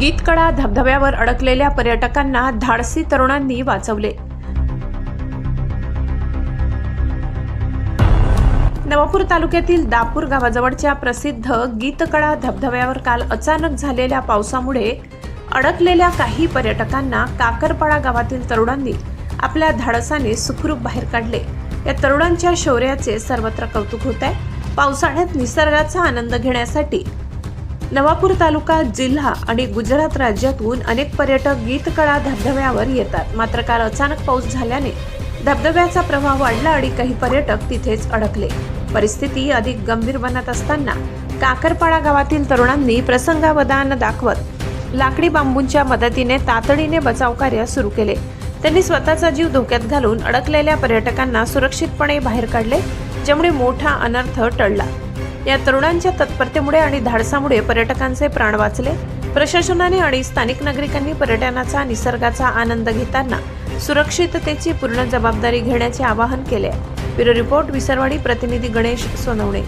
गीतकडा धबधब्यावर अडकलेल्या पर्यटकांना धाडसी तरुणांनी वाचवले. नवापूर तालुक्यातील दापूर गावाजवळच्या प्रसिद्ध गीतकडा धबधब्यावर काल अचानक झालेल्या पावसामुळे अडकलेल्या काही पर्यटकांना काकरपाडा गावातील तरुणांनी आपल्या धाडसाने सुखरूप बाहेर काढले. या तरुणांच्या शौर्याचे सर्वत्र कौतुक होत आहे पावसाळ्यात निसर्गाचा आनंद घेण्यासाठी नवापूर तालुका जिल्हा आणि गुजरात राज्यातून अनेक पर्यटक गीतकळा धबधब्यावर येतात. मात्र काल अचानक पाऊस झाल्याने धबधब्याचा प्रवाह वाढला आणि काही पर्यटक तिथेच अडकले. परिस्थिती अधिक गंभीर बनत असताना काकरपाडा गावातील तरुणांनी प्रसंगावधान दाखवत लाकडी बांबूंच्या मदतीने तातडीने बचाव कार्य सुरू केले. त्यांनी स्वतःचा जीव धोक्यात घालून अडकलेल्या पर्यटकांना सुरक्षितपणे बाहेर काढले. ज्यामुळे मोठा अनर्थ टळला. या तरुणांच्या तत्परतेमुळे आणि धाडसामुळे पर्यटकांचे प्राण वाचले. प्रशासनाने आणि स्थानिक नागरिकांनी पर्यटनाचा निसर्गाचा आनंद घेताना सुरक्षिततेची पूर्ण जबाबदारी घेण्याचे आवाहन केले ब्युरो रिपोर्ट विसरवाडी प्रतिनिधी गणेश सोनवणे.